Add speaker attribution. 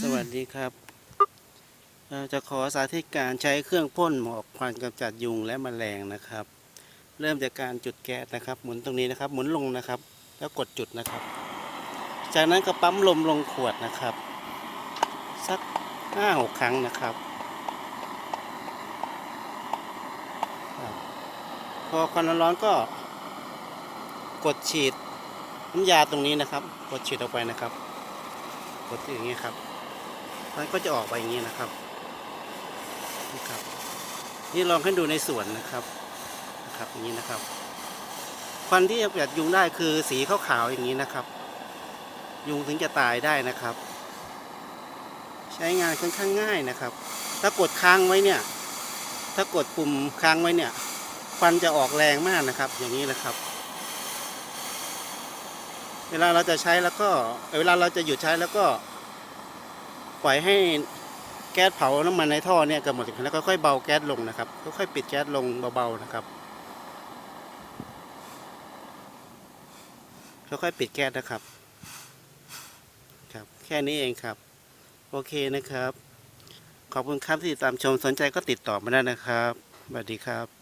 Speaker 1: สวัสดีครับเอ่อจะขอสาธิตการใช้เครื่องพ่นหมอกควันกำจัดยุงและแมลงนะครับ เริ่มจากการจุดแก๊สนะครับ หมุนตรงนี้นะครับ หมุนลงนะครับ แล้วกดจุดนะครับ จากนั้นก็ปั๊มลมลงขวดนะครับ สักห้าหกครั้งนะครับ พอควันร้อนก็กดฉีดน้ำยาตรงนี้นะครับ กดฉีดออกไปนะครับ กดอย่างนี้ครับมันก็จะออกไปอย่างนี้นะครับนะครับ นี่ลองให้ดูในสวนนะครับนะครับอย่างนี้นะครับควันที่จะประหยัดยุงได้คือสีขาวๆอย่างนี้นะครับ ยุงถึงจะตายได้นะครับ ใช้งานค่อนข้างง่ายนะครับ ถ้ากดค้างไว้เนี่ย ถ้ากดปุ่มค้างไว้เนี่ยควันจะออกแรงมากนะครับ อย่างนี้นะครับ เวลาเราจะใช้แล้วก็เวลาเราจะหยุดใช้แล้วก็ ปล่อยให้แก๊สเผาน้ำมันในท่อเนี่ยกิดหมดแล้วก็ค่อยเบาแก๊สลงนะครับค่อยๆปิดแก๊สลงเบาๆนะครับค่อยๆปิดแก๊สนะครับ ครับ แค่นี้เองครับ โอเคนะครับ ขอบคุณครับที่ติดตามชมสนใจก็ติดต่อมาได้นะครับสวัสดีครับ